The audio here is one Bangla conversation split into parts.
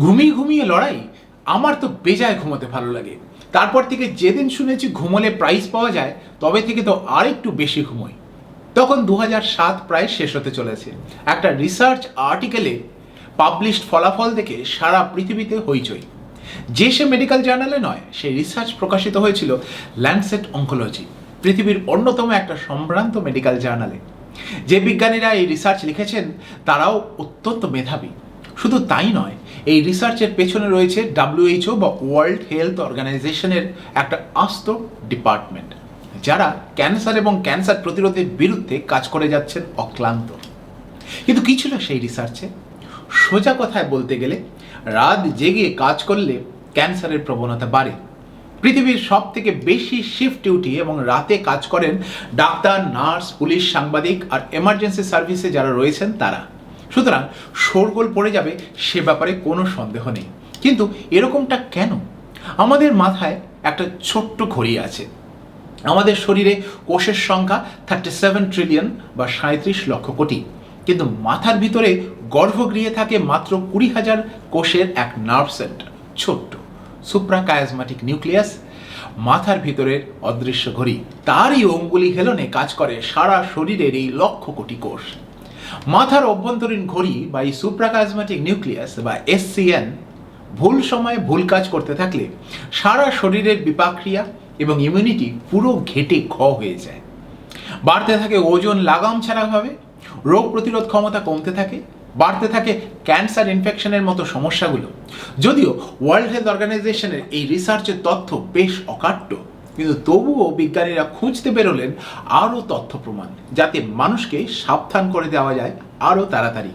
ঘুমিয়ে ঘুমিয়ে লড়াই? আমার তো বেজায় ঘুমোতে ভালো লাগে। তারপর থেকে যেদিন শুনেছি ঘুমোলে প্রাইজ পাওয়া যায়, তবে থেকে তো আরেকটু বেশি ঘুমোই। তখন দু সাত প্রায় শেষ হতে চলেছে। একটা রিসার্চ আর্টিকেলে পাবলিশড ফলাফল দেখে সারা পৃথিবীতে হইচই। যে সে মেডিকেল জার্নালে নয় সেই রিসার্চ প্রকাশিত হয়েছিল ল্যান্ডসেট অঙ্কোলজি পৃথিবীর অন্যতম একটা সম্ভ্রান্ত মেডিকেল জার্নালে যে বিজ্ঞানীরা এই রিসার্চ লিখেছেন, তারাও অত্যন্ত মেধাবী। শুধু তাই নয় এই রিসার্চের পেছনে রয়েছে ডাব্লিউএইচও বা ওয়ার্ল্ড হেলথ অর্গানাইজেশনের একটা আস্ত ডিপার্টমেন্ট যারা ক্যান্সার এবং ক্যান্সার প্রতিরোধের বিরুদ্ধে কাজ করে যাচ্ছেন অক্লান্ত। কিন্তু কি ছিল সেই রিসার্চে সোজা কথায় বলতে গেলে, রাত জেগে কাজ করলে ক্যান্সারের প্রবণতা বাড়ে। পৃথিবীর সব থেকে বেশি শিফট ডিউটি এবং রাতে কাজ করেন ডাক্তার নার্স পুলিশ, সাংবাদিক আর এমার্জেন্সি সার্ভিসে যারা রয়েছেন তারা। সুতরাং শোরগোল পড়ে যাবে সে ব্যাপারে কোনো সন্দেহ নেই। কিন্তু এরকমটা কেন? আমাদের মাথায় একটা ছোট্ট ঘড়ি আছে। আমাদের শরীরে কোষের সংখ্যা থার্টি সেভেন ট্রিলিয়ন বা সাঁত্রিশ লক্ষ কোটি। কিন্তু মাথার ভিতরে গর্ভগৃহে থাকে মাত্র কুড়ি হাজার কোষের এক নার্ভ সেন্টার ছোট্ট সুপ্রাকায়াজমাটিক নিউক্লিয়াস মাথার ভিতরের অদৃশ্য ঘড়ি। তারই অঙ্গুলি হেলনে কাজ করে সারা শরীরের এই লক্ষ কোটি কোষ। মাথার অভ্যন্তরীণ ঘড়ি বা এই সুপ্রাকাজমাটিক নিউক্লিয়াস বা এসসিএন ভুল সময়ে ভুল কাজ করতে থাকলে সারা শরীরের বিপাক্রিয়া এবং ইমিউনিটি পুরো ঘেটে ঘ হয়ে যায়। বাড়তে থাকে ওজন লাগাম ছাড়াভাবে, রোগ প্রতিরোধ ক্ষমতা কমতে থাকে, বাড়তে থাকে ক্যান্সার ইনফেকশনের মতো সমস্যাগুলো। যদিও ওয়ার্ল্ড হেলথ অর্গানাইজেশনের এই রিসার্চের তথ্য বেশ অকাট্য। কিন্তু তবুও বিজ্ঞানীরা খুঁজতে বেরোলেন আরও তথ্য প্রমাণ, যাতে মানুষকে সাবধান করে দেওয়া যায় আরও তাড়াতাড়ি।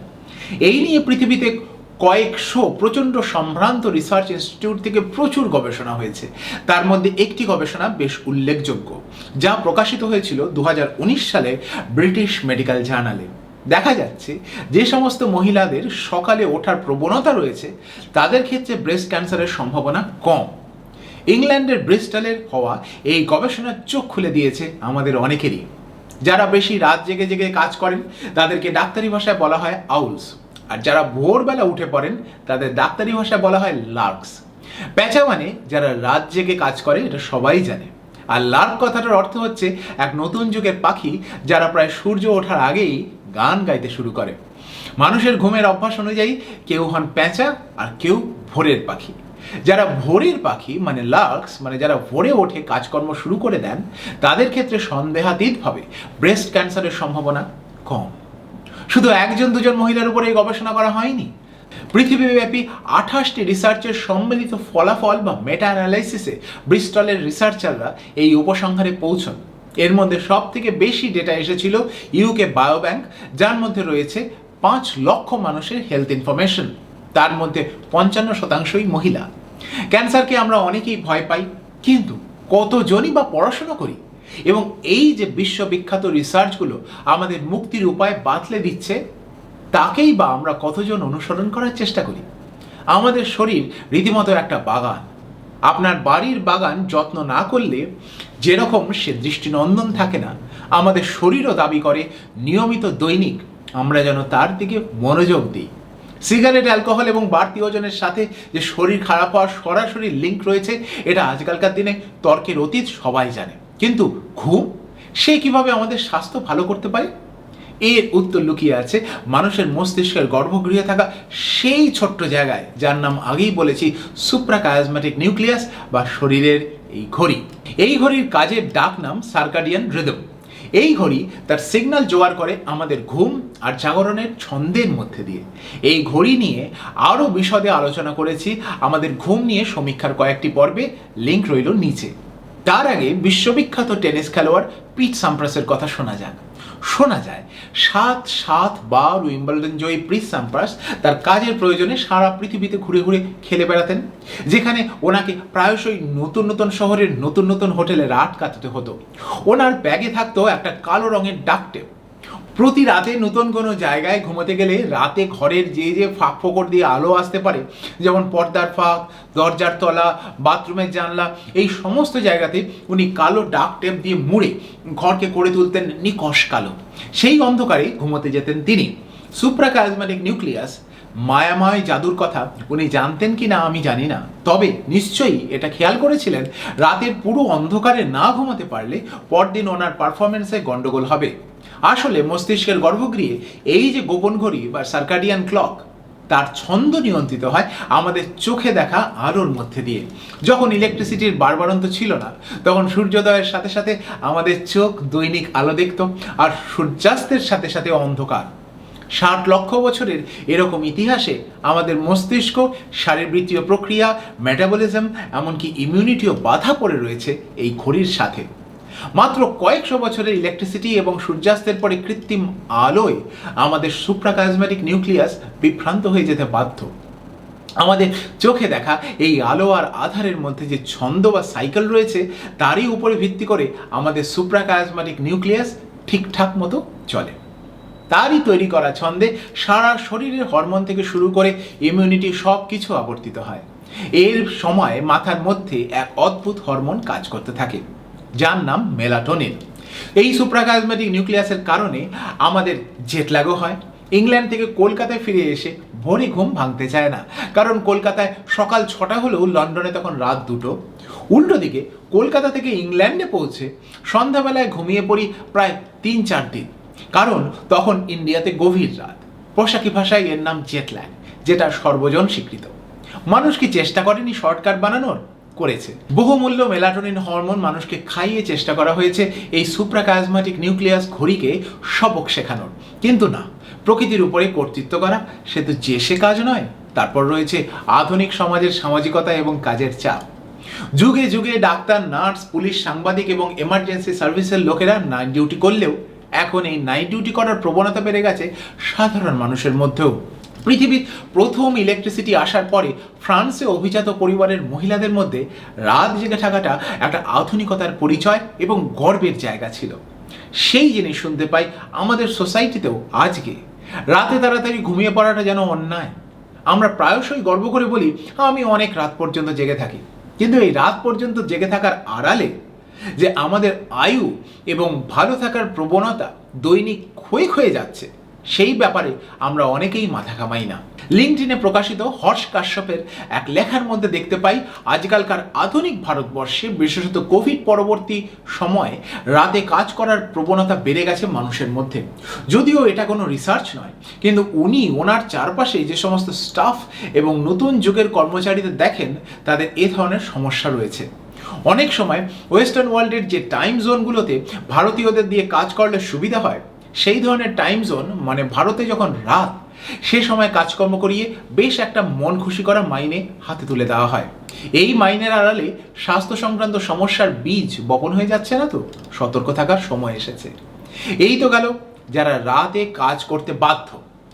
এই নিয়ে পৃথিবীতে কয়েকশো প্রচণ্ড সম্ভ্রান্ত রিসার্চ ইনস্টিটিউট থেকে প্রচুর গবেষণা হয়েছে। তার মধ্যে একটি গবেষণা বেশ উল্লেখযোগ্য, যা প্রকাশিত হয়েছিল দু হাজার উনিশ সালে ব্রিটিশ মেডিকেল জার্নালে। দেখা যাচ্ছে যে সমস্ত মহিলাদের সকালে ওঠার প্রবণতা রয়েছে, তাদের ক্ষেত্রে ব্রেস্ট ক্যান্সারের সম্ভাবনা কম। ইংল্যান্ডের ব্রিস্টালের হওয়া এই গবেষণার চোখ খুলে দিয়েছে আমাদের অনেকেরই। যারা বেশি রাত জেগে জেগে কাজ করেন, তাদেরকে ডাক্তারি ভাষায় বলা হয় আউলস। আর যারা ভোরবেলা উঠে পড়েন, তাদের ডাক্তারি ভাষায় বলা হয় লার্কস। প্যাঁচা মানে যারা রাত জেগে কাজ করে, এটা সবাই জানে। আর লার্ক কথাটার অর্থ হচ্ছে এক নতুন যুগের পাখি যারা প্রায় সূর্য ওঠার আগেই গান গাইতে শুরু করে। মানুষের ঘুমের অভ্যাস অনুযায়ী কেউ হন প্যাঁচা আর কেউ ভোরের পাখি। যারা ভোরের পাখি মানে লাক্স মানে যারা ভোরে ওঠে, কাজকর্ম শুরু করে দেন, তাদের ক্ষেত্রে সন্দেহাতীতভাবে ব্রেস্ট ক্যান্সারের সম্ভাবনা কম। শুধু একজন, দুজন মহিলার উপরে গবেষণা করা হয়নি। পৃথিবীব্যাপী আঠাশটি রিসার্চের সম্মিলিত ফলাফল বা মেটা অ্যানালাইসিসে ব্রিস্টলের রিসার্চাররা এই উপসংহারে পৌঁছন। এর মধ্যে সব থেকে বেশি ডেটা এসেছিল ইউকে বায়োব্যাংক যার মধ্যে রয়েছে পাঁচ লক্ষ মানুষের হেলথ ইনফরমেশন তার মধ্যে পঞ্চান্ন শতাংশই মহিলা। ক্যান্সারকে আমরা অনেকেই ভয় পাই, কিন্তু কতজনই বা পড়াশোনা করি? এবং এই যে বিশ্ববিখ্যাত রিসার্চগুলো আমাদের মুক্তির উপায় বাতলে দিচ্ছে, তাকেই বা আমরা কতজন অনুসরণ করার চেষ্টা করি? আমাদের শরীর রীতিমতো একটা বাগান। আপনার বাড়ির বাগান যত্ন না করলে যেরকম সে দৃষ্টিনন্দন থাকে না, আমাদের শরীরও দাবি করে, নিয়মিত দৈনিক আমরা যেন তার দিকে মনোযোগ দিই। সিগারেট, অ্যালকোহল এবং বাড়তি ওজনের সাথে যে শরীর খারাপ হওয়ার সরাসরি লিঙ্ক রয়েছে, এটা আজকালকার দিনে তর্কের অতীত, সবাই জানে। কিন্তু ঘুম, সে কীভাবে আমাদের স্বাস্থ্য ভালো করতে পারে? এর উত্তর লুকিয়ে আছে মানুষের মস্তিষ্কের গর্ভগৃহে থাকা সেই ছোট্ট জায়গায়, যার নাম আগেই বলেছি সুপ্রাকায়াজমেটিক নিউক্লিয়াস বা শরীরের এই ঘড়ি। এই ঘড়ির কাজের ডাক নাম সার্কাডিয়ান রিদম এই ঘড়ি তার সিগন্যাল জোগাড় করে আমাদের ঘুম আর জাগরণের ছন্দের মধ্যে দিয়ে। এই ঘড়ি নিয়ে আরও বিশদে আলোচনা করেছি। আমাদের ঘুম নিয়ে সমীক্ষার কয়েকটি পর্বে লিঙ্ক রইল নিচে। তার আগে বিশ্ববিখ্যাত টেনিস খেলোয়াড় পিট সাম্প্রাসের কথা শোনা যাক। শোনা যায়। সাত সাত, বার উইম্বলডন জয়ী প্রিস সাম্পার্স তার কাজের প্রয়োজনে সারা পৃথিবীতে ঘুরে ঘুরে খেলে বেড়াতেন, যেখানে ওনাকে প্রায়শই নতুন নতুন শহরের নতুন নতুন হোটেলে রাত কাটাতে হতো। ওনার ব্যাগে থাকতো একটা কালো রঙের ডাকটেপ। প্রতি রাতে নতুন কোনো জায়গায় ঘুমোতে গেলে রাতে ঘরের যে যে ফাঁক ফোকর দিয়ে আলো আসতে পারে, যেমন পর্দার ফাঁক, দরজার তলা, বাথরুমের জানলা, এই সমস্ত জায়গাতে উনি কালো ডাক টেপ দিয়ে মুড়ে ঘরকে করে তুলতেন নিকশ কালো। সেই অন্ধকারে ঘুমোতে যেতেন তিনি। সুপ্রাকাজমেটিক নিউক্লিয়াস মায়াময় জাদুর কথা উনি জানতেন কি না আমি জানি না। তবে নিশ্চয়ই এটা খেয়াল করেছিলেন রাতের পুরো অন্ধকারে না ঘুমাতে পারলে পরদিন ওনার পারফরমেন্সে গন্ডগোল হবে। আসলে মস্তিষ্কের গর্ভগৃহে এই যে গোপন ঘড়ি বা সার্কাডিয়ান ক্লক, তার ছন্দ নিয়ন্ত্রিত হয় আমাদের চোখে দেখা আলোর মধ্যে দিয়ে। যখন ইলেকট্রিসিটির বারবারন্ত ছিল না, তখন সূর্যোদয়ের সাথে সাথে আমাদের চোখ দৈনিক আলো দেখত আর সূর্যাস্তের সাথে সাথে অন্ধকার। ষাট লক্ষ বছরের এরকম ইতিহাসে আমাদের মস্তিষ্ক, শারীরবৃত্তীয় প্রক্রিয়া মেটাবলিজম এমনকি ইমিউনিটিও বাধা পড়ে রয়েছে এই ঘড়ির সাথে। মাত্র কয়েকশো বছরের ইলেকট্রিসিটি এবং সূর্যাস্তের পরে কৃত্রিম আলোয় আমাদের সুপ্রাকাজমেটিক নিউক্লিয়াস বিভ্রান্ত হয়ে যেতে বাধ্য। আমাদের চোখে দেখা এই আলো আর আধারের মধ্যে যে ছন্দ বা সাইকেল রয়েছে, তারই উপরে ভিত্তি করে আমাদের সুপ্রাকাজমেটিক নিউক্লিয়াস ঠিকঠাক মতো চলে। তারই তৈরি করা ছন্দে সারা শরীরের হরমোন থেকে শুরু করে ইমিউনিটি সব কিছু আবর্তিত হয়। এর সময় মাথার মধ্যে এক অদ্ভুত হরমোন কাজ করতে থাকে, যার নাম মেলাটোনিন। এই সুপ্রাকাজমেটিক নিউক্লিয়াসের কারণে আমাদের জেটল্যাগও হয়। ইংল্যান্ড থেকে কলকাতায় ফিরে এসে ভোরে ঘুম ভাঙতে চায় না, কারণ কলকাতায় সকাল ছটা হলেও লন্ডনে তখন রাত দুটো। উল্টো দিকে কলকাতা থেকে ইংল্যান্ডে পৌঁছে সন্ধ্যাবেলায় ঘুমিয়ে পড়ি প্রায় তিন চার দিন। কারণ তখন ইন্ডিয়াতে গভীর রাত। পোশাকি ভাষায় এর নাম জেটল্যাগ যেটা সর্বজন স্বীকৃত মানুষ কি চেষ্টা করেনি শর্টকাট বানানোর? করেছে। বহুমূল্য মেলাটোনিন হরমোন মানুষকে খাইয়ে চেষ্টা করা হয়েছে এই সুপ্রাকাজমাটিক নিউক্লিয়াস ঘড়িকে সবক শেখানোর। কিন্তু না, প্রকৃতির উপরে কর্তৃত্ব করা, সে তো যে সে কাজ নয়, তারপর রয়েছে আধুনিক সমাজের সামাজিকতা এবং কাজের চাপ। যুগে যুগে ডাক্তার, নার্স, পুলিশ, সাংবাদিক এবং এমার্জেন্সি সার্ভিসের লোকেরা নাইট ডিউটি করলেও এখন এই নাইট ডিউটি করার প্রবণতা বেড়ে গেছে সাধারণ মানুষের মধ্যেও। পৃথিবীর প্রথম ইলেকট্রিসিটি আসার পরে ফ্রান্সে অভিজাত পরিবারের মহিলাদের মধ্যে রাত জেগে থাকাটা একটা আধুনিকতার পরিচয় এবং গর্বের জায়গা ছিল। সেই জিনিস শুনতে পাই আমাদের সোসাইটিতেও আজকে। রাতে তাড়াতাড়ি ঘুমিয়ে পড়াটা যেন অন্যায়। আমরা প্রায়শই গর্ব করে বলি, আমি অনেক রাত পর্যন্ত জেগে থাকি। কিন্তু এই রাত পর্যন্ত জেগে থাকার আড়ালে যে আমাদের আয়ু এবং ভালো থাকার প্রবণতা দৈনিক ক্ষয়ে ক্ষয়ে যাচ্ছে, সেই ব্যাপারে আমরা অনেকেই মাথা কামাই না। লিঙ্কডিনে প্রকাশিত হর্ষ কাশ্যপের এক লেখার মধ্যে দেখতে পাই, আজকালকার আধুনিক ভারতবর্ষে, বিশেষত কোভিড পরবর্তী সময়ে, রাতে কাজ করার প্রবণতা বেড়ে গেছে মানুষের মধ্যে। যদিও এটা কোনো রিসার্চ নয়, কিন্তু উনি ওনার চারপাশে যে সমস্ত স্টাফ এবং নতুন যুগের কর্মচারীদের দেখেন, তাদের এ ধরনের সমস্যা রয়েছে। অনেক সময় ওয়েস্টার্ন ওয়ার্ল্ডের যে টাইম জোনগুলোতে ভারতীয়দের দিয়ে কাজ করলে সুবিধা হয়, সেই ধরনের টাইম জোন মানে ভারতে যখন রাত, সে সময় কাজকর্ম করিয়ে বেশ একটা মন খুশি করা মাইনে হাতে তুলে দেওয়া হয়। এই মাইনের আড়ালে স্বাস্থ্য সংক্রান্ত সমস্যার বীজ বপন হয়ে যাচ্ছে না তো? সতর্ক থাকার সময় এসেছে। এই তো গেল, যারা রাতে কাজ করতে বাধ্য।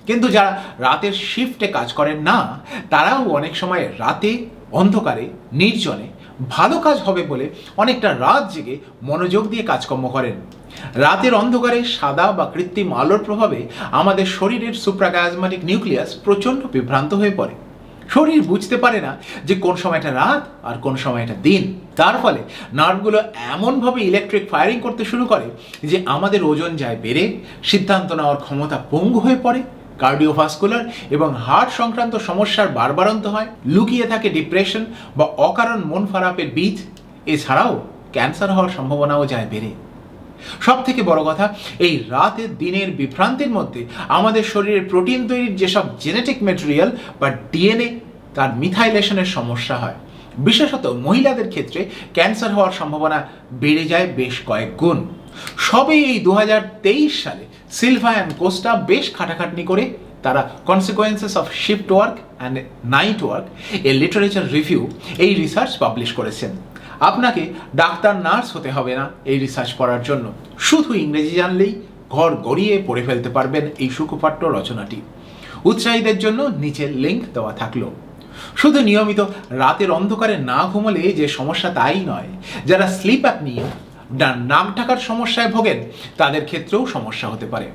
কিন্তু যারা রাতের শিফটে কাজ করেন না, তারাও অনেক সময় রাতে অন্ধকারে, নির্জনে ভালো কাজ হবে বলে অনেকটা রাত জেগে মনোযোগ দিয়ে কাজকর্ম করেন। রাতের অন্ধকারে সাদা বা কৃত্রিম আলোর প্রভাবে আমাদের শরীরের সুপ্রাকাজমাটিক নিউক্লিয়াস প্রচণ্ড বিভ্রান্ত হয়ে পড়ে। শরীর বুঝতে পারে না যে কোন সময়টা রাত আর কোন সময়টা দিন। তার ফলে নার্ভগুলো এমনভাবে ইলেকট্রিক ফায়ারিং করতে শুরু করে যে আমাদের ওজন যায় বেড়ে, সিদ্ধান্ত নেওয়ার ক্ষমতা পঙ্গু হয়ে পড়ে কার্ডিওভাস্কুলার এবং হার্ট সংক্রান্ত সমস্যার বারবারন্ত হয়, লুকিয়ে থাকে ডিপ্রেশন বা অকারণ মন ফারাপের বীজ। এছাড়াও ক্যান্সার হওয়ার সম্ভাবনাও যায় বেড়ে। সব থেকে বড় কথা, এই রাতের দিনের বিভ্রান্তির মধ্যে আমাদের শরীরের প্রোটিন তৈরির যেসব জেনেটিক মেটেরিয়াল বা ডিএনএ তার মিথাইলেশনের সমস্যা হয়। বিশেষত মহিলাদের ক্ষেত্রে ক্যান্সার হওয়ার সম্ভাবনা বেড়ে যায় বেশ কয়েক গুণ। সবে এই দু সালে সিলভা অ্যান্ড কোস্টা বেশ খাটাখাটনি করে তারা consequences of shift work and night work a literature review এই রিসার্চ পাবলিশ করেছেন। আপনাকে ডাক্তার, নার্স হতে হবে না এই রিসার্চ পড়ার জন্য। শুধু ইংরেজি জানলেই ঘর গড়িয়ে পড়ে ফেলতে পারবেন এই সুখপাঠ্য রচনাটি। উৎসাহীদের জন্য নিচে লিঙ্ক দেওয়া থাকল। শুধু নিয়মিত রাতের অন্ধকারে না ঘুমলে যে সমস্যা তাই নয়। যারা স্লিপ অ্যাপনিয়া নাক ডাকার সমস্যায় ভোগেন, তাদের ক্ষেত্রেও সমস্যা হতে পারে।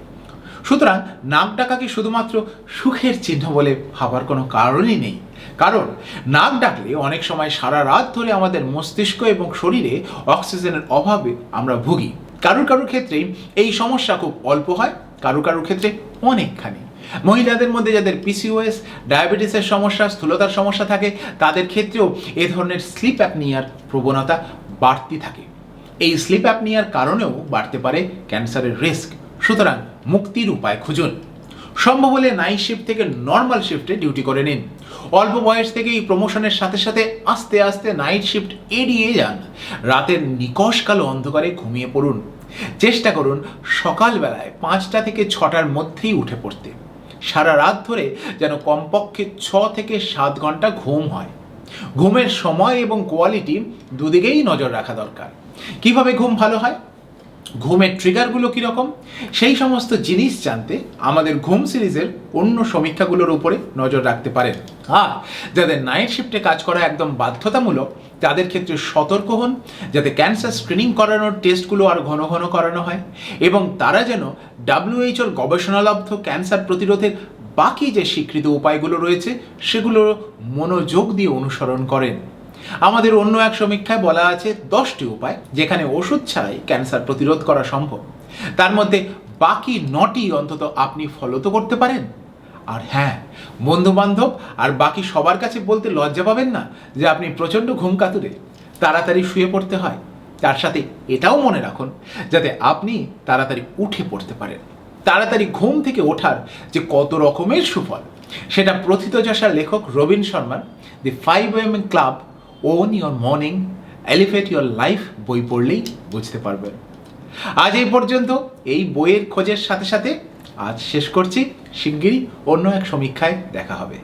সুতরাং নাক ডাকাকে শুধুমাত্র সুখের চিহ্ন বলে ভাবার কোনো কারণই নেই। কারণ নাক ডাকলে অনেক সময় সারা রাত ধরে আমাদের মস্তিষ্ক এবং শরীরে অক্সিজেনের অভাবে আমরা ভুগি। কারুর কারুর ক্ষেত্রে এই সমস্যা খুব অল্প হয়, কারুর কারুর ক্ষেত্রে অনেকখানি। মহিলাদের মধ্যে যাদের পিসিওএস ডায়াবেটিসের সমস্যা, স্থূলতার সমস্যা থাকে, তাদের ক্ষেত্রেও এ ধরনের স্লিপ অ্যাপনিয়ার প্রবণতা বাড়তি থাকে। এই স্লিপ অ্যাপনিয়ার কারণেও বাড়তে পারে ক্যান্সারের রিস্ক সুতরাং মুক্তির উপায় খুঁজুন। সম্ভব হলে নাইট শিফট থেকে নর্মাল শিফটে ডিউটি করে নিন। অল্প বয়স থেকেই প্রমোশনের সাথে সাথে আস্তে আস্তে নাইট শিফট এড়িয়ে যান। রাতের নিকশ কালো অন্ধকারে ঘুমিয়ে পড়ুন। চেষ্টা করুন সকালবেলায় পাঁচটা থেকে ছটার মধ্যেই উঠে পড়তে। সারা রাত ধরে যেন কমপক্ষে ছ থেকে সাত ঘণ্টা ঘুম হয়। ঘুমের সময় এবং কোয়ালিটি দুদিকেই নজর রাখা দরকার। কীভাবে ঘুম ভালো হয়? ঘুমের ট্রিগারগুলো কীরকম? সেই সমস্ত জিনিস জানতে আমাদের ঘুম সিরিজের অন্য সমীক্ষাগুলোর উপরে নজর রাখতে পারেন। আর যাদের নাইট শিফটে কাজ করা একদম বাধ্যতামূলক, তাদের ক্ষেত্রে সতর্ক হন, যাতে ক্যান্সার স্ক্রিনিং করানোর টেস্টগুলো আর ঘন ঘন করানো হয় এবং তারা যেন ডাব্লিউএইচওর গবেষণালব্ধ ক্যান্সার প্রতিরোধের বাকি যে স্বীকৃত উপায়গুলো রয়েছে, সেগুলো মনোযোগ দিয়ে অনুসরণ করেন। আমাদের অন্য এক সমীক্ষায় বলা আছে দশটি উপায় যেখানে ওষুধ ছাড়াই ক্যান্সার প্রতিরোধ করা সম্ভব। তার মধ্যে বাকি নটি অন্তত আপনি ফলো তো করতে পারেন। আর হ্যাঁ বন্ধু বান্ধব আর বাকি সবার কাছে বলতে লজ্জা পাবেন না যে আপনি প্রচণ্ড ঘুম কাতুরে, তাড়াতাড়ি শুয়ে পড়তে হয়। তার সাথে এটাও মনে রাখুন যাতে আপনি তাড়াতাড়ি উঠে পড়তে পারেন। তাড়াতাড়ি ঘুম থেকে ওঠার যে কত রকমের সুফল, সেটা প্রথিতযশা লেখক রবীন শর্মার the five AM club own your morning elevate your life বই পড়লেই বুঝতে পারবেন আজ এই পর্যন্ত এই বইয়ের খোঁজের সাথে সাথে আজ শেষ করছি। শিগগিরই অন্য এক সমীক্ষায় দেখা হবে।